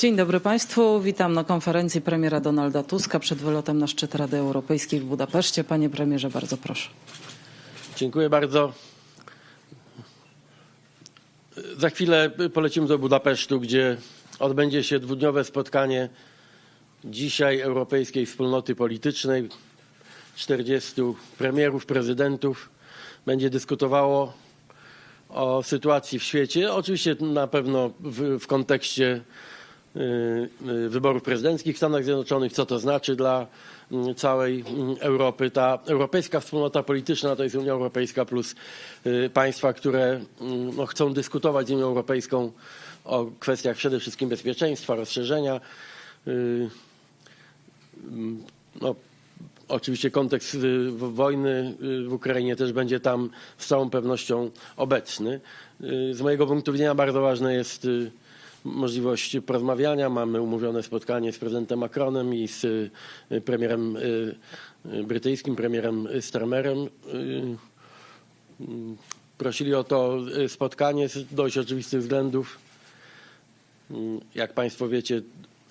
Dzień dobry Państwu. Witam na konferencji premiera Donalda Tuska przed wylotem na szczyt Rady Europejskiej w Budapeszcie. Panie premierze, bardzo proszę. Dziękuję bardzo. Za chwilę polecimy do Budapesztu, gdzie odbędzie się dwudniowe spotkanie dzisiaj Europejskiej Wspólnoty Politycznej. 40 premierów, prezydentów będzie dyskutowało o sytuacji w świecie. Oczywiście na pewno w, w kontekście wyborów prezydenckich w Stanach Zjednoczonych, co to znaczy dla mm, całej mm, Europy. Ta europejska wspólnota polityczna to jest Unia Europejska plus y, państwa, które mm, no, chcą dyskutować z Unią Europejską o kwestiach przede wszystkim bezpieczeństwa, rozszerzenia. Y, No, Oczywiście kontekst y, wojny y, w Ukrainie też będzie tam z całą pewnością obecny. Y, Z mojego punktu widzenia bardzo ważna jest y, możliwość porozmawiania. Mamy umówione spotkanie z prezydentem Macronem i z y, premierem y, y, brytyjskim, premierem Starmerem. Prosili o to spotkanie z dość oczywistych względów. Jak Państwo wiecie,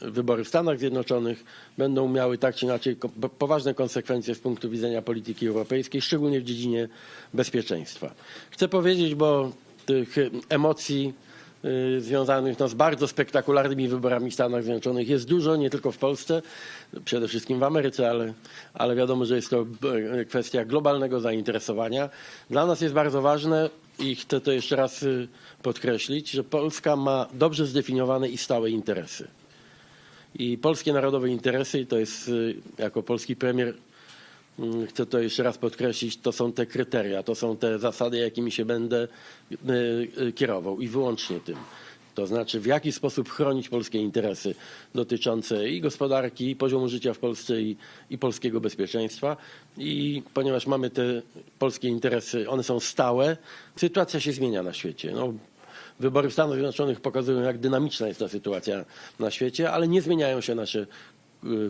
wybory w Stanach Zjednoczonych będą miały tak czy inaczej poważne konsekwencje z punktu widzenia polityki europejskiej, szczególnie w dziedzinie bezpieczeństwa. Chcę powiedzieć, bo tych emocji związanych no, z bardzo spektakularnymi wyborami w Stanach Zjednoczonych jest dużo, nie tylko w Polsce, przede wszystkim w Ameryce, ale, ale wiadomo, że jest to y, kwestia globalnego zainteresowania. Dla nas jest bardzo ważne i chcę to jeszcze raz y, podkreślić, że Polska ma dobrze zdefiniowane i stałe interesy. I polskie narodowe interesy, to jest y, jako polski premier, chcę to jeszcze raz podkreślić, to są te kryteria, to są te zasady, jakimi się będę y, y, kierował i wyłącznie tym. To znaczy, w jaki sposób chronić polskie interesy dotyczące i gospodarki, i poziomu życia w Polsce, i, i polskiego bezpieczeństwa. I ponieważ mamy te polskie interesy, one są stałe, sytuacja się zmienia na świecie. No, Wybory w Stanach Zjednoczonych pokazują, jak dynamiczna jest ta sytuacja na świecie, ale nie zmieniają się nasze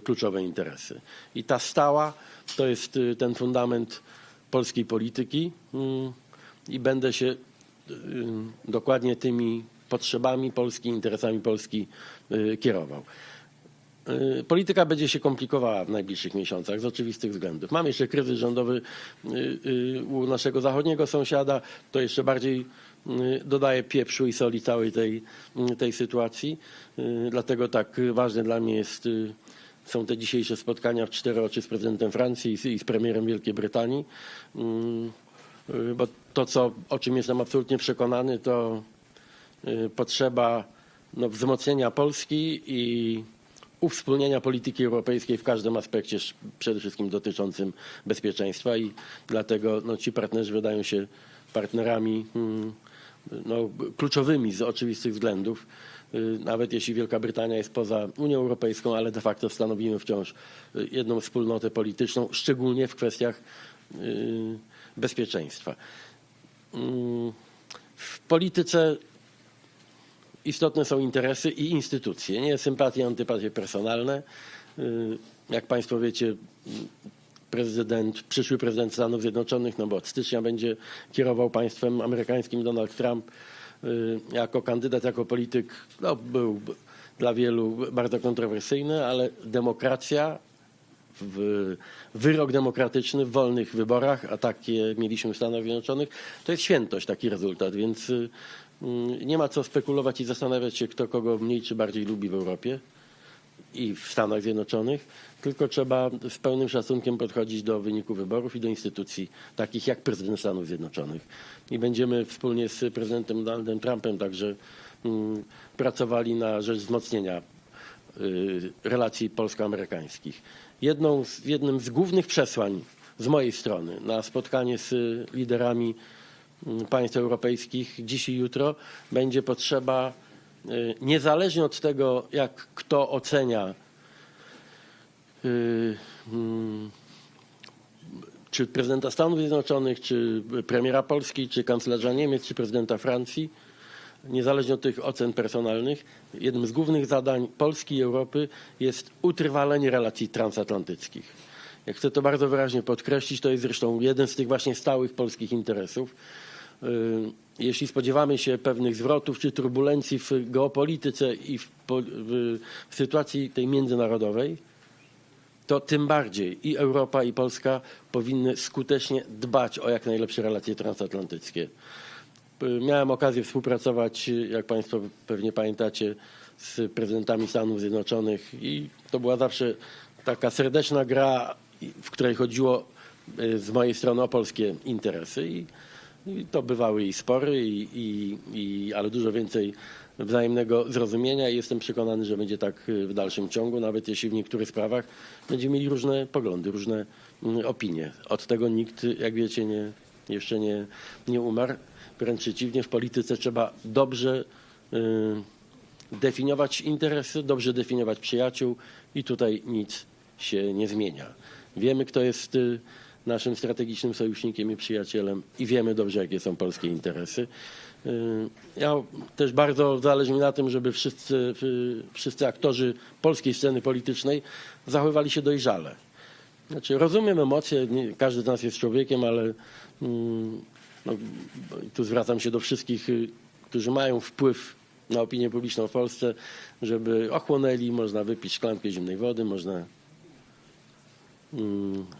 kluczowe interesy. I ta stała to jest y, ten fundament polskiej polityki mm, i będę się y, dokładnie tymi potrzebami Polski, interesami Polski y, kierował. Y, Polityka będzie się komplikowała w najbliższych miesiącach z oczywistych względów. Mamy jeszcze kryzys rządowy y, y, u naszego zachodniego sąsiada. To jeszcze bardziej y, dodaje pieprzu i soli całej tej, y, tej sytuacji. Y, Dlatego tak ważne dla mnie jest, y, są te dzisiejsze spotkania w cztery oczy z prezydentem Francji i z, premierem Wielkiej Brytanii. Y, Bo to, co, o czym jestem absolutnie przekonany, to y, potrzeba no, wzmocnienia Polski i uwspólnienia polityki europejskiej w każdym aspekcie, przede wszystkim dotyczącym bezpieczeństwa i dlatego no, ci partnerzy wydają się partnerami mm, no, kluczowymi z oczywistych względów. Y, Nawet jeśli Wielka Brytania jest poza Unią Europejską, ale de facto stanowimy wciąż y, jedną wspólnotę polityczną, szczególnie w kwestiach y, bezpieczeństwa. Mm, W polityce istotne są interesy i instytucje, nie sympatie, antypatie personalne. Jak Państwo wiecie, prezydent, przyszły prezydent Stanów Zjednoczonych, no bo od stycznia będzie kierował państwem amerykańskim Donald Trump jako kandydat, jako polityk, no był dla wielu bardzo kontrowersyjny, ale demokracja wyrok demokratyczny w wolnych wyborach, a takie mieliśmy w Stanach Zjednoczonych, to jest świętość taki rezultat, więc y, mm, nie ma co spekulować i zastanawiać się, kto kogo mniej czy bardziej lubi w Europie i w Stanach Zjednoczonych, tylko trzeba z pełnym szacunkiem podchodzić do wyniku wyborów i do instytucji takich jak prezydent Stanów Zjednoczonych. I będziemy wspólnie z prezydentem Donaldem Trumpem także mm, pracowali na rzecz wzmocnienia y, relacji polsko-amerykańskich. Jedną z, jednym z głównych przesłań z mojej strony na spotkanie z liderami mm, państw europejskich dziś i jutro będzie potrzeba, niezależnie od tego, jak kto ocenia y, mm, czy prezydenta Stanów Zjednoczonych, czy premiera Polski, czy kanclerza Niemiec, czy prezydenta Francji, niezależnie od tych ocen personalnych, jednym z głównych zadań Polski i Europy jest utrwalenie relacji transatlantyckich. Ja chcę to bardzo wyraźnie podkreślić, to jest zresztą jeden z tych właśnie stałych polskich interesów. Jeśli spodziewamy się pewnych zwrotów czy turbulencji w geopolityce i w, w, w sytuacji tej międzynarodowej, to tym bardziej i Europa, i Polska powinny skutecznie dbać o jak najlepsze relacje transatlantyckie. Y, Miałem okazję współpracować, y, jak Państwo pewnie pamiętacie, z prezydentami Stanów Zjednoczonych i to była zawsze taka serdeczna gra, w której chodziło y, z mojej strony o polskie interesy i, i to bywały i spory, i, i, i, ale dużo więcej wzajemnego zrozumienia i jestem przekonany, że będzie tak y, w dalszym ciągu, nawet jeśli w niektórych sprawach będziemy mieli różne poglądy, różne mm, opinie. Od tego nikt, jak wiecie, nie, jeszcze nie, nie umarł. Wręcz przeciwnie, w polityce trzeba dobrze y, definiować interesy, dobrze definiować przyjaciół i tutaj nic się nie zmienia. Wiemy, kto jest y, naszym strategicznym sojusznikiem i przyjacielem i wiemy dobrze, jakie są polskie interesy. Y, Ja też bardzo zależy mi na tym, żeby wszyscy, y, wszyscy aktorzy polskiej sceny politycznej zachowywali się dojrzale. Znaczy, rozumiem emocje, nie, każdy z nas jest człowiekiem, ale mm, no, tu zwracam się do wszystkich, y, którzy mają wpływ na opinię publiczną w Polsce, żeby ochłonęli, można wypić szklankę zimnej wody, można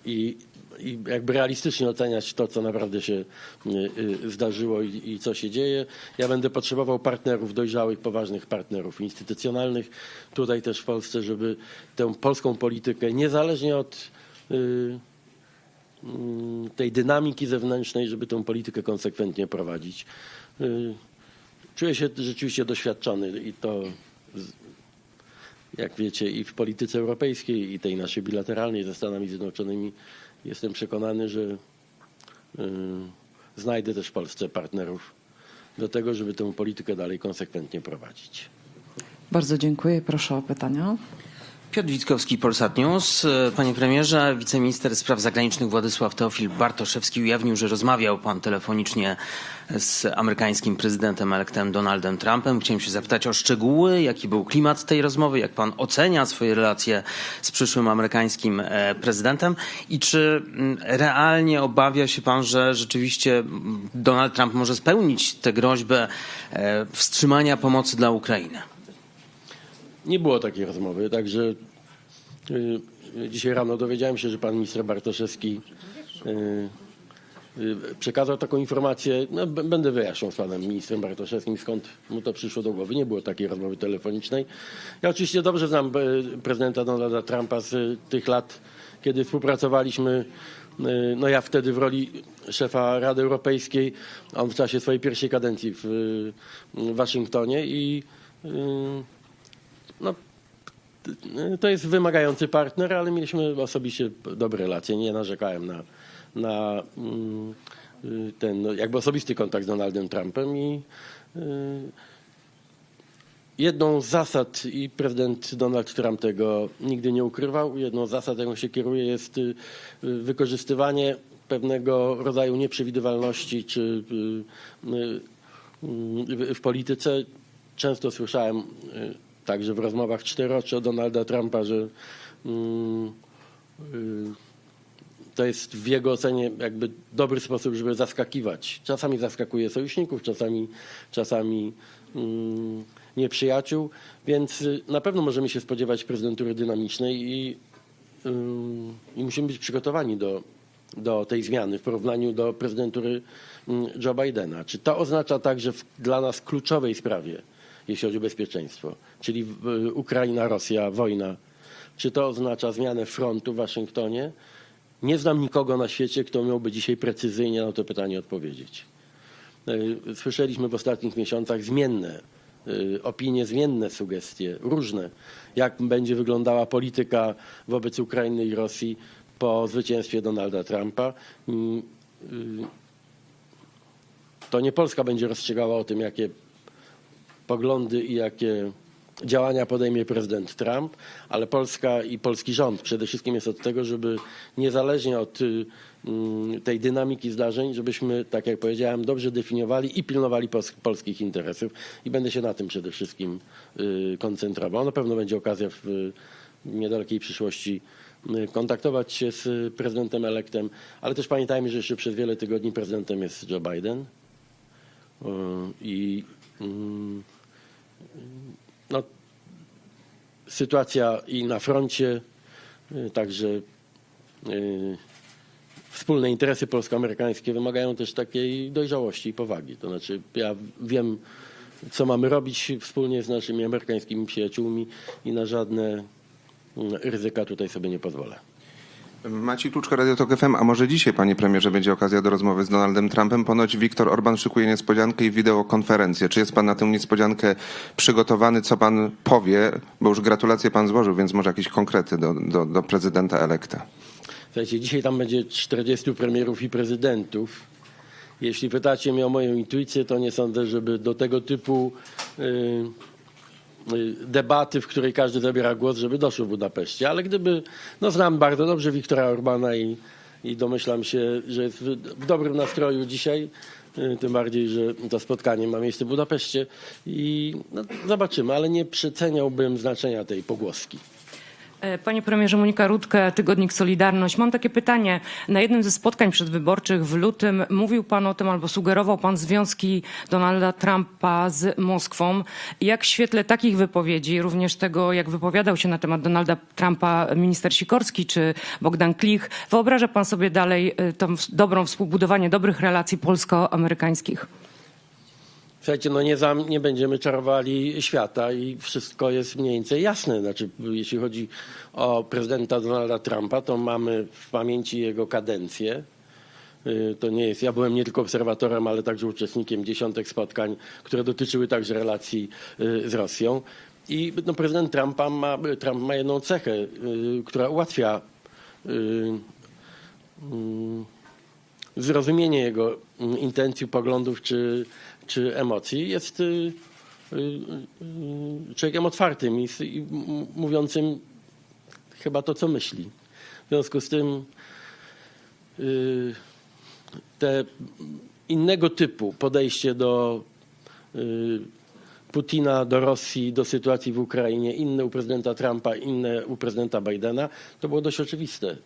i, i jakby realistycznie oceniać to, co naprawdę się y, y, zdarzyło i, i co się dzieje. Ja będę potrzebował partnerów dojrzałych, poważnych partnerów instytucjonalnych tutaj też w Polsce, żeby tę polską politykę niezależnie od y, mm, tej dynamiki zewnętrznej, żeby tę politykę konsekwentnie prowadzić. Czuję się rzeczywiście doświadczony i to, jak wiecie, i w polityce europejskiej, i tej naszej bilateralnej ze Stanami Zjednoczonymi. Jestem przekonany, że y, znajdę też w Polsce partnerów do tego, żeby tę politykę dalej konsekwentnie prowadzić. Bardzo dziękuję. Proszę o pytania. Piotr Witkowski, Polsat News. E, Panie premierze, wiceminister spraw zagranicznych Władysław Teofil Bartoszewski ujawnił, że rozmawiał pan telefonicznie z amerykańskim prezydentem elektem Donaldem Trumpem. Chciałem się zapytać o szczegóły, jaki był klimat tej rozmowy, jak pan ocenia swoje relacje z przyszłym amerykańskim e, prezydentem i czy mm, realnie obawia się pan, że rzeczywiście Donald Trump może spełnić tę groźbę e, wstrzymania pomocy dla Ukrainy? Nie było takiej rozmowy, także y, dzisiaj rano dowiedziałem się, że pan minister Bartoszewski y, y, przekazał taką informację. No, będę wyjaśniał z panem ministrem Bartoszewskim, skąd mu to przyszło do głowy. Nie było takiej rozmowy telefonicznej. Ja oczywiście dobrze znam prezydenta Donalda Trumpa z tych lat, kiedy współpracowaliśmy. No ja wtedy w roli szefa Rady Europejskiej, on w czasie swojej pierwszej kadencji w, Waszyngtonie i no, to jest wymagający partner, ale mieliśmy osobiście dobre relacje. Nie narzekałem na, na mm, ten no, jakby osobisty kontakt z Donaldem Trumpem i y, jedną z zasad i prezydent Donald Trump tego nigdy nie ukrywał, jedną z zasad, jaką się kieruje jest y, wykorzystywanie pewnego rodzaju nieprzewidywalności czy y, w polityce. Często słyszałem także w rozmowach czteroczy od Donalda Trumpa, że mm, y, to jest w jego ocenie jakby dobry sposób, żeby zaskakiwać. Czasami zaskakuje sojuszników, czasami, czasami mm, nieprzyjaciół, więc y, na pewno możemy się spodziewać prezydentury dynamicznej i, ym, i musimy być przygotowani do, do tej zmiany w porównaniu do prezydentury mm, Joe Bidena. Czy to oznacza także w dla nas kluczowej sprawie, jeśli chodzi o bezpieczeństwo, czyli y, Ukraina, Rosja, wojna, czy to oznacza zmianę frontu w Waszyngtonie? Nie znam nikogo na świecie, kto miałby dzisiaj precyzyjnie na to pytanie odpowiedzieć. Y, Słyszeliśmy w ostatnich miesiącach zmienne y, opinie, zmienne sugestie, różne, jak będzie wyglądała polityka wobec Ukrainy i Rosji po zwycięstwie Donalda Trumpa. Mm, To nie Polska będzie rozstrzygała o tym, jakie poglądy i jakie działania podejmie prezydent Trump, ale Polska i polski rząd przede wszystkim jest od tego, żeby niezależnie od y, mm, tej dynamiki zdarzeń, żebyśmy, tak jak powiedziałem, dobrze definiowali i pilnowali polskich interesów i będę się na tym przede wszystkim y, koncentrował. Na pewno będzie okazja w niedalekiej przyszłości y, kontaktować się z prezydentem elektem, ale też pamiętajmy, że jeszcze przez wiele tygodni prezydentem jest Joe Biden. I mm, no, sytuacja i na froncie, y, także y, wspólne interesy polsko-amerykańskie wymagają też takiej dojrzałości i powagi. To znaczy, ja wiem, co mamy robić wspólnie z naszymi amerykańskimi przyjaciółmi i na żadne mm, ryzyka tutaj sobie nie pozwolę. Maciej Kluczka, Radio Tok FM. A może dzisiaj, panie premierze, będzie okazja do rozmowy z Donaldem Trumpem? Ponoć Viktor Orban szykuje niespodziankę i wideokonferencję. Czy jest pan na tę niespodziankę przygotowany? Co pan powie? Bo już gratulacje pan złożył, więc może jakieś konkrety do, do, do prezydenta elekta. Słuchajcie, dzisiaj tam będzie 40 premierów i prezydentów. Jeśli pytacie mnie o moją intuicję, to nie sądzę, żeby do tego typu y, y, debaty, w której każdy zabiera głos, żeby doszło w Budapeszcie. Ale gdyby, no znam bardzo dobrze Wiktora Orbana i, i domyślam się, że jest w, w dobrym nastroju dzisiaj, y, tym bardziej, że to spotkanie ma miejsce w Budapeszcie i no, zobaczymy, ale nie przeceniałbym znaczenia tej pogłoski. E, Panie premierze Monika Rutkę, tygodnik Solidarność. Mam takie pytanie. Na jednym ze spotkań przedwyborczych w lutym mówił pan o tym albo sugerował pan związki Donalda Trumpa z Moskwą. Jak w świetle takich wypowiedzi, również tego jak wypowiadał się na temat Donalda Trumpa minister Sikorski czy Bogdan Klich, wyobraża pan sobie dalej e, tą dobrą współbudowanie dobrych relacji polsko-amerykańskich? Słuchajcie, no nie, zam, nie będziemy czarowali świata i wszystko jest mniej więcej jasne. Znaczy, jeśli chodzi o prezydenta Donalda Trumpa, to mamy w pamięci jego kadencję. Y, To nie jest, ja byłem nie tylko obserwatorem, ale także uczestnikiem dziesiątek spotkań, które dotyczyły także relacji y, z Rosją. I no, prezydent Trumpa ma, Trump ma jedną cechę, y, która ułatwia mm, zrozumienie jego mm, intencji, poglądów czy, czy emocji jest y, y, y, człowiekiem otwartym i, mówiącym chyba to, co myśli. W związku z tym te innego typu podejście do Putina, do Rosji, do sytuacji w Ukrainie, inne u prezydenta Trumpa, inne u prezydenta Bidena, to było dość oczywiste.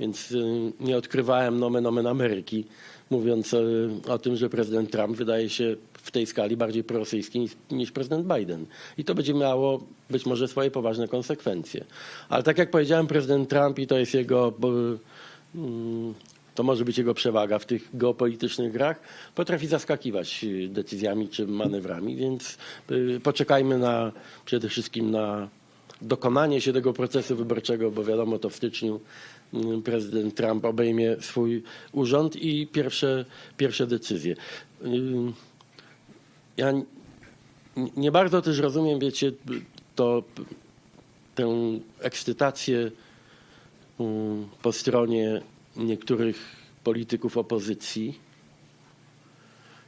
Więc nie odkrywałem nomen omen Ameryki, mówiąc y, o tym, że prezydent Trump wydaje się w tej skali bardziej prorosyjski niż, prezydent Biden. I to będzie miało być może swoje poważne konsekwencje. Ale tak jak powiedziałem, prezydent Trump i to jest jego, mm, to może być jego przewaga w tych geopolitycznych grach, potrafi zaskakiwać y, decyzjami czy manewrami, więc y, poczekajmy na, przede wszystkim na dokonanie się tego procesu wyborczego, bo wiadomo, to w styczniu prezydent Trump obejmie swój urząd i pierwsze, pierwsze decyzje. Ym, Ja nie bardzo też rozumiem, wiecie, to, tę ekscytację mm, po stronie niektórych polityków opozycji.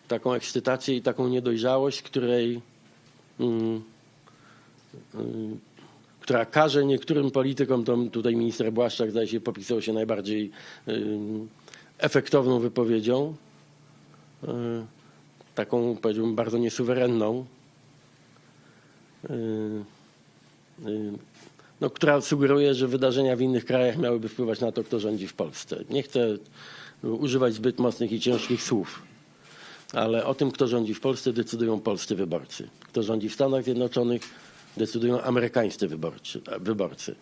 Taką ekscytację i taką niedojrzałość, której mm, która każe niektórym politykom, to tutaj minister Błaszczak zdaje się popisał się najbardziej efektowną wypowiedzią, y, taką powiedziałbym bardzo niesuwerenną, y, y, no, która sugeruje, że wydarzenia w innych krajach miałyby wpływać na to, kto rządzi w Polsce. Nie chcę używać zbyt mocnych i ciężkich słów, ale o tym, kto rządzi w Polsce, decydują polscy wyborcy. Kto rządzi w Stanach Zjednoczonych, decydują amerykańscy wyborcy. wyborcy.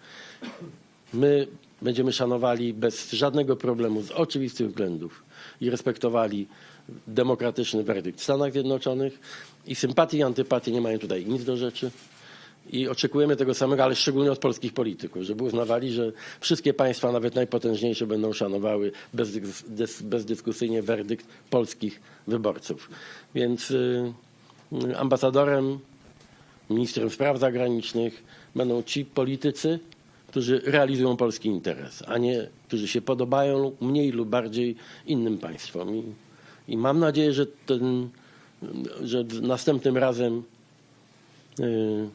My będziemy szanowali bez żadnego problemu, z oczywistych względów i respektowali demokratyczny werdykt w Stanach Zjednoczonych i sympatii i antypatii nie mają tutaj nic do rzeczy. I oczekujemy tego samego, ale szczególnie od polskich polityków, żeby uznawali, że wszystkie państwa, nawet najpotężniejsze, będą szanowały bezdys- dys- bezdyskusyjnie werdykt polskich wyborców. Więc y, y, ambasadorem, ministrem spraw zagranicznych będą ci politycy, którzy realizują polski interes, a nie którzy się podobają mniej lub bardziej innym państwom. I, i mam nadzieję, że, ten, że następnym razem y,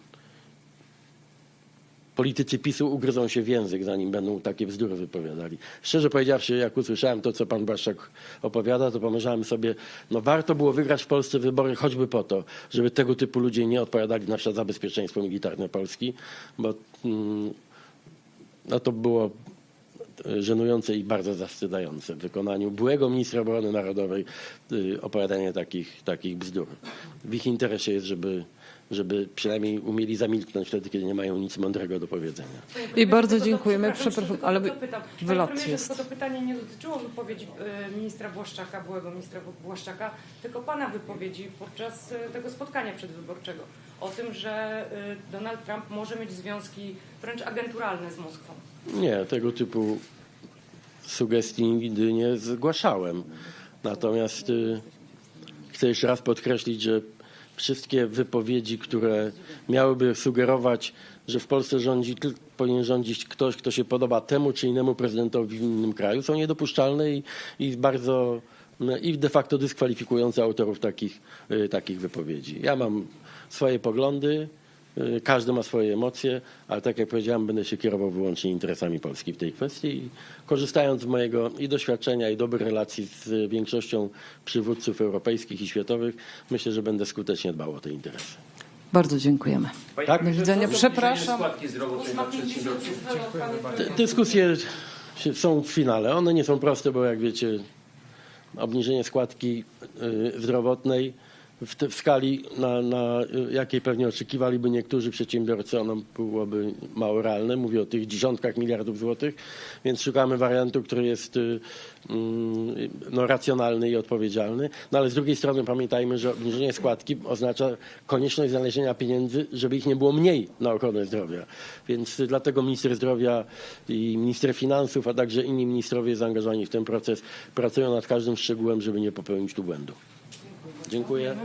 politycy PiSu ugryzą się w język, zanim będą takie bzdury wypowiadali. Szczerze powiedziawszy, jak usłyszałem to, co pan Błaszczak opowiada, to pomyślałem sobie, no warto było wygrać w Polsce wybory choćby po to, żeby tego typu ludzie nie odpowiadali na przykład za bezpieczeństwo militarne Polski, bo mm, no to było żenujące i bardzo zawstydzające w wykonaniu byłego ministra obrony narodowej y, opowiadanie takich, takich bzdur. W ich interesie jest, żeby, żeby przynajmniej umieli zamilknąć wtedy, kiedy nie mają nic mądrego do powiedzenia. I bardzo dziękujemy. przepraszam, ale wylot jest. To pytanie nie dotyczyło wypowiedzi e, ministra Błaszczaka, byłego ministra Błaszczaka, tylko pana wypowiedzi podczas e, tego spotkania przedwyborczego o tym, że e, Donald Trump może mieć związki wręcz agenturalne z Moskwą. Nie, tego typu sugestii nigdy nie zgłaszałem. Natomiast chcę jeszcze raz podkreślić, że wszystkie wypowiedzi, które miałyby sugerować, że w Polsce rządzi, powinien rządzić ktoś, kto się podoba temu czy innemu prezydentowi w innym kraju, są niedopuszczalne i, i bardzo no, i de facto dyskwalifikujące autorów takich, y, takich wypowiedzi. Ja mam swoje poglądy, każdy ma swoje emocje, ale tak jak powiedziałem, będę się kierował wyłącznie interesami Polski w tej kwestii i korzystając z mojego i doświadczenia, i dobrych relacji z większością przywódców europejskich i światowych, myślę, że będę skutecznie dbał o te interesy. Bardzo dziękujemy. Tak? Do widzenia. Przepraszam. dyskusje są w finale. One nie są proste, bo jak wiecie, obniżenie składki y, zdrowotnej w, te, w skali, na, na y, jakiej pewnie oczekiwaliby niektórzy przedsiębiorcy, ono byłoby mało realne. Mówię o tych dziesiątkach miliardów złotych, więc szukamy wariantu, który jest y, mm, no, racjonalny i odpowiedzialny. No ale z drugiej strony pamiętajmy, że obniżenie składki oznacza konieczność znalezienia pieniędzy, żeby ich nie było mniej na ochronę zdrowia. Więc y, dlatego minister zdrowia i minister finansów, a także inni ministrowie zaangażowani w ten proces pracują nad każdym szczegółem, żeby nie popełnić tu błędu. Dziękuję.